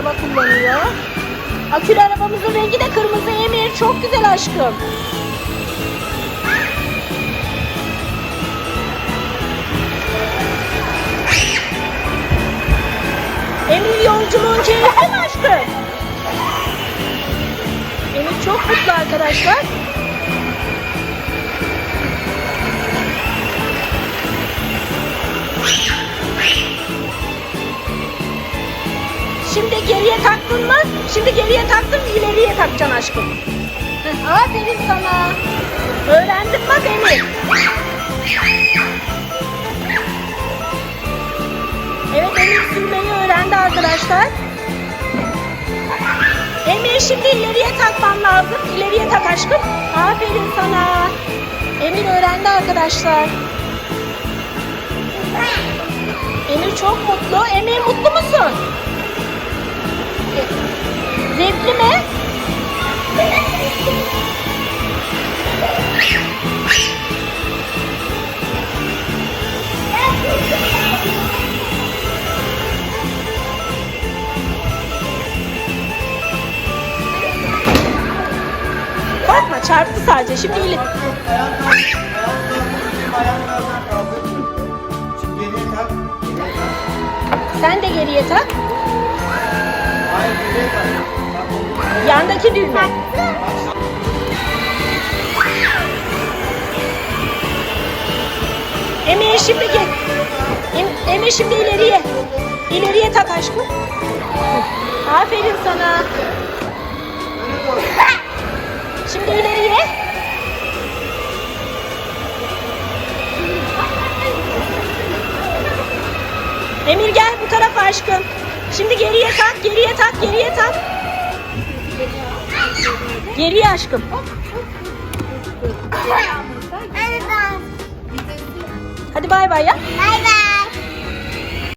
araba kullanıyor. Akülü arabamızın rengi de kırmızı Emir. Çok güzel aşkım. Emir yolculuğun keyifli mi aşkım? Emir çok mutlu arkadaşlar. Şimdi geriye taktın mı? Şimdi geriye taktın ileriye takacaksın aşkım. Heh, Aferin sana. Öğrendin bak Emir. Evet Emir sürmeyi öğrendi arkadaşlar. Emir şimdi ileriye takman lazım. İleriye tak aşkım. Aferin sana. Emir öğrendi arkadaşlar. Emir çok mutlu. Emir mutlu geriye tak. Geriye tak. Sen de geriye tak. Yandaki düğme. Emir şimdi gel. Em- Emir şimdi ileriye. İleriye tak aşkım. Aferin sana. Öne doğru. Şimdi ileriye. Emir gel bu tarafa aşkım. Şimdi geriye tak, geriye tak, geriye tak. Geriye aşkım. Hadi bay bay ya. Bay bay.